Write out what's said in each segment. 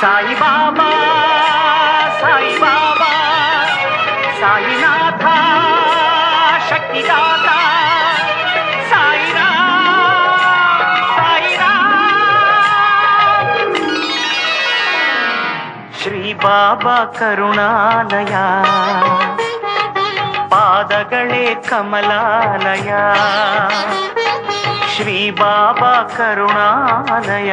ಸಾಯಿಬಾಬಾ ಸಾಯಿಬಾಬಾ ಸಾಯಿನಾಥ ಶಕ್ತಿದಾತ ಸಾಯಿರಾಮ್ ಸಾಯಿರಾಮ್ ಶ್ರೀ ಬಾಬಾ ಕರುಣಾಲಯ ಪಾದಗಳೇ ಕಮಲಾಲಯ ಶ್ರೀ ಬಾಬಾ ಕರುಣಾಲಯ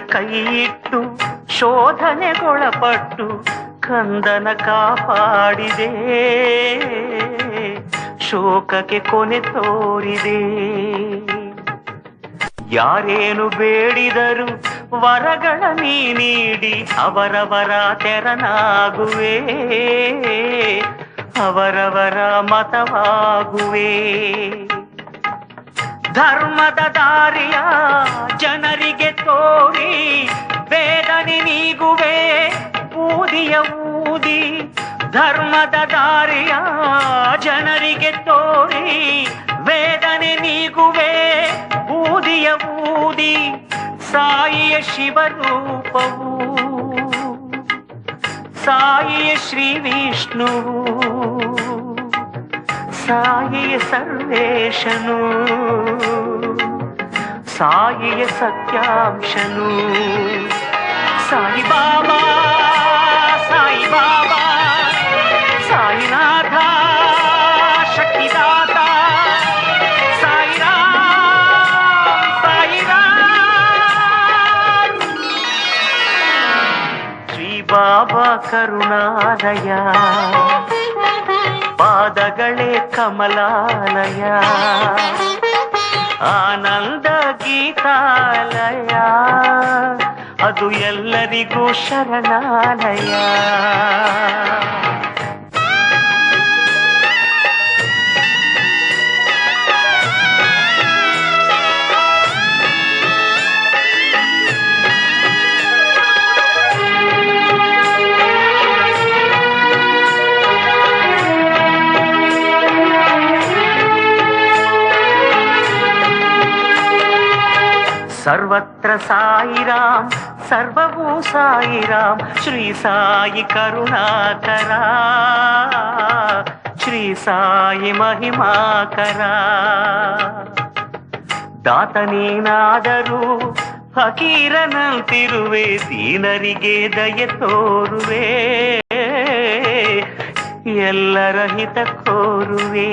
ಕೆಂಡದಿ ಕೈಯಿಟ್ಟು ಶೋಧನೆಗೊಳಪಟ್ಟು ಕಂದನ ಕಾಪಾಡಿದೆ. ಶೋಕಕ್ಕೆ ಕೊನೆ ತೋರಿದೆ. ಯಾರೇನು ಬೇಡಿದರು ವರಗಳ ನೀ ನೀಡಿ ಅವರವರ ತೆರನಾಗುವೆ. ಅವರವರ ಮತವಾಗುವೆ. ಧರ್ಮದ ದಾರಿಯ ಜನರಿಗೆ ತೋರಿ, ವೇದನೆ ನೀಗುವೆ, ಊದಿಯ ಊದಿ. ಧರ್ಮದ ದಾರಿಯ ಜನರಿಗೆ ತೋರಿ, ವೇದನೆ ನೀಗುವೆ, ಊದಿಯ ಊದಿ. ಸಾಯಿಯ ಶಿವರೂಪವು, ಸಾಯಿಯ ಶ್ರೀ ವಿಷ್ಣುವು. సాయి సర్వేషను సాయి సత్యాంశను. సాయి బాబా సాయి బాబా. సాయినాథ శక్తిదాత. బాబా కరుణాదయా. ಪಾದಗಳೇ ಕಮಲಾಲಯ. ಆನಂದ ಗೀತಾಲಯ. ಅದು ಎಲ್ಲರಿಗೂ ಶರಣಾಲಯ. ಸರ್ವತ್ರ ಸಾಯಿರಾಮ್ ಸರ್ವವೂ ಸಾಯಿರಾಮ್ ಶ್ರೀ ಸಾಯಿ ಕರುಣಾಕರ ಶ್ರೀ ಸಾಯಿ ಮಹಿಮಾಕರ ದಾತ ನೀನಾದರೂ ಫಕೀರನಂತಿರುವೆ ದೀನರಿಗೆ ದಯೆ ತೋರುವೆ ಎಲ್ಲರ ಹಿತ ಕೋರುವೆ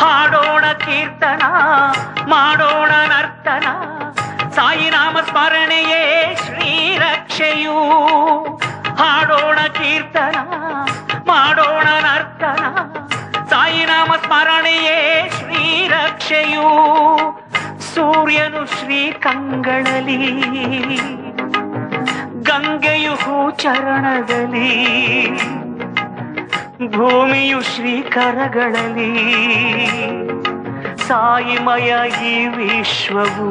ಹಾಡೋಣ ಕೀರ್ತನ, ಮಾಡೋಣ ನರ್ತನ. ಸಾಯಿನಾಮ ಸ್ಮರಣೆಯೇ ಶ್ರೀರಕ್ಷೆಯು. ಹಾಡೋಣ ಕೀರ್ತನ, ಮಾಡೋಣ ನರ್ತನ. ಸಾಯಿನಾಮ ಸ್ಮರಣೆಯೇ ಶ್ರೀರಕ್ಷೆಯು. ಸೂರ್ಯನು ಶ್ರೀ ಕಂಗಳಲಿ ಗಂಗೆಯು ಹೂಚರಣದಲ್ಲಿ ಭೂಮಿಯು ಶ್ರೀಕರಗಳಲ್ಲಿ ಸಾಯಿಮಯ ಈ ವಿಶ್ವವು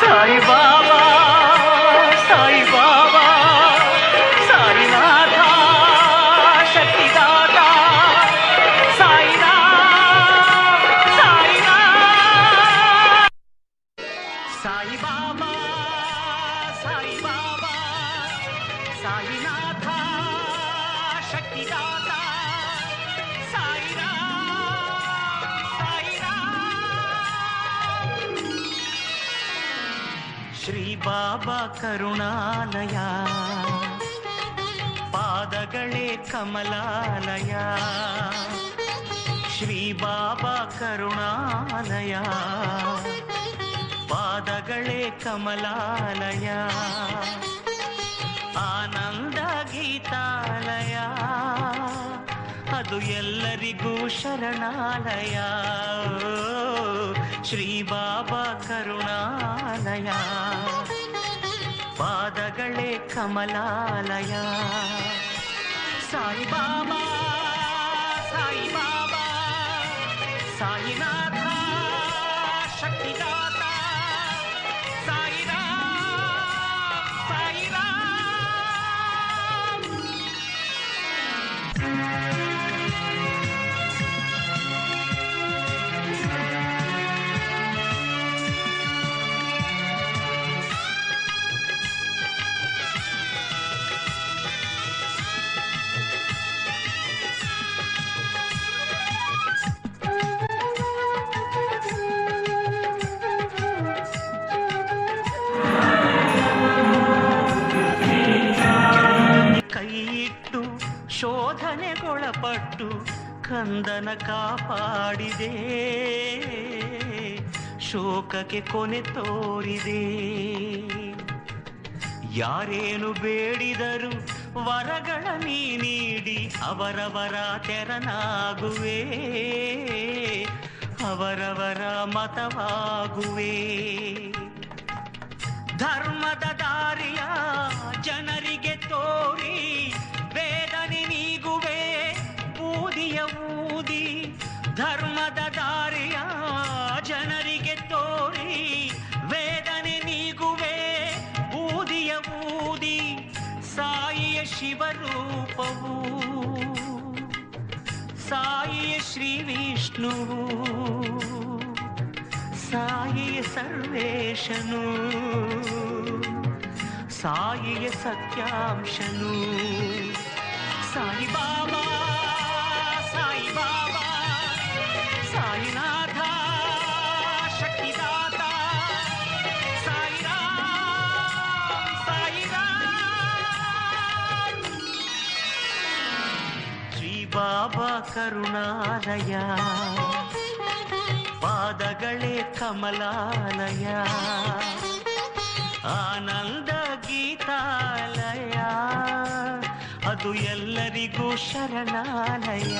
ಸಾಯಿ ಬಾಬಾ ಸಾಯಿ ಬಾಬಾ ಸಾಯಿನಾಥ ಶಕ್ತಿದಾತ ಸಾಯಿನಾಥ್ ಸಾಯಿನಾಥ್ ಸಾಯಿ ಬಾಬಾ ಸಾಯಿ ಬಾಬಾ ಸಾಯಿನಾಥ ಶ್ರೀ ಬಾಬಾ ಕರುಣಾಲಯ. ಪಾದಗಳೇ ಕಮಲಾಲಯ. ಶ್ರೀ ಬಾಬಾ ಕರುಣಾಲಯ. ಪಾದಗಳೇ ಕಮಲಾಲಯ. ಆನಂದ ಗೀತಾಲಯ. ಅದು ಎಲ್ಲರಿಗೂ ಶರಣಾಲಯ. ಶ್ರೀ ಬಾಬಾ ಕರುಣಾಲಯ ಪಾದಗಳೇ ಕಮಲಾಲಯ ಸಾಯಿ ಬಾಬಾ ಸಾಯಿ ಬಾಬಾ ಸಾಯಿನಾಥ ಶೋಧನೆಗೊಳಪಟ್ಟು ಕಂದನ ಕಾಪಾಡಿದೆ. ಶೋಕಕ್ಕೆ ಕೊನೆ ತೋರಿದೆ. ಯಾರೇನು ಬೇಡಿದರು ವರಗಳ ನೀ ನೀಡಿ ಅವರವರ ತೆರನಾಗುವೆ. ಅವರವರ ಮತವಾಗುವೆ. ಧರ್ಮದ ದಾರಿಯ ಜನರಿಗೆ ತೋರಿ ಊದಿ ಧರ್ಮದ ದಾರಿಯ ಜನರಿಗೆ ತೋರಿ ವೇದನೆ ನೀಗುವೆ ಊದಿಯ ಊದಿ ಸಾಯಿಯ ಶಿವರೂಪವು, ಸಾಯಿಯ ಶ್ರೀ ವಿಷ್ಣುವು ಸಾಯಿಯ ಸರ್ವೇಶನು, ಸಾಯಿಯ ಸತ್ಯಾಂಶನು. ಸಾಯಿ ಬಾಬಾ ಸಾಯಿ ಬಾಬಾ. ಸಾಯಿನಾಥ ಶಕ್ತಿದಾತ. ಸಾಯಿರಾಮ್ ಸಾಯಿರಾಮ್. ಶ್ರೀ ಬಾಬಾ ಕರುಣಾಲಯ. ಪಾದಗಳೇ ಕಮಲಾಲಯ. ಆನಂದ ಗೀತಾಲಯ. ಅದು ಎಲ್ಲರಿಗೂ ಶರಣಾಲಯ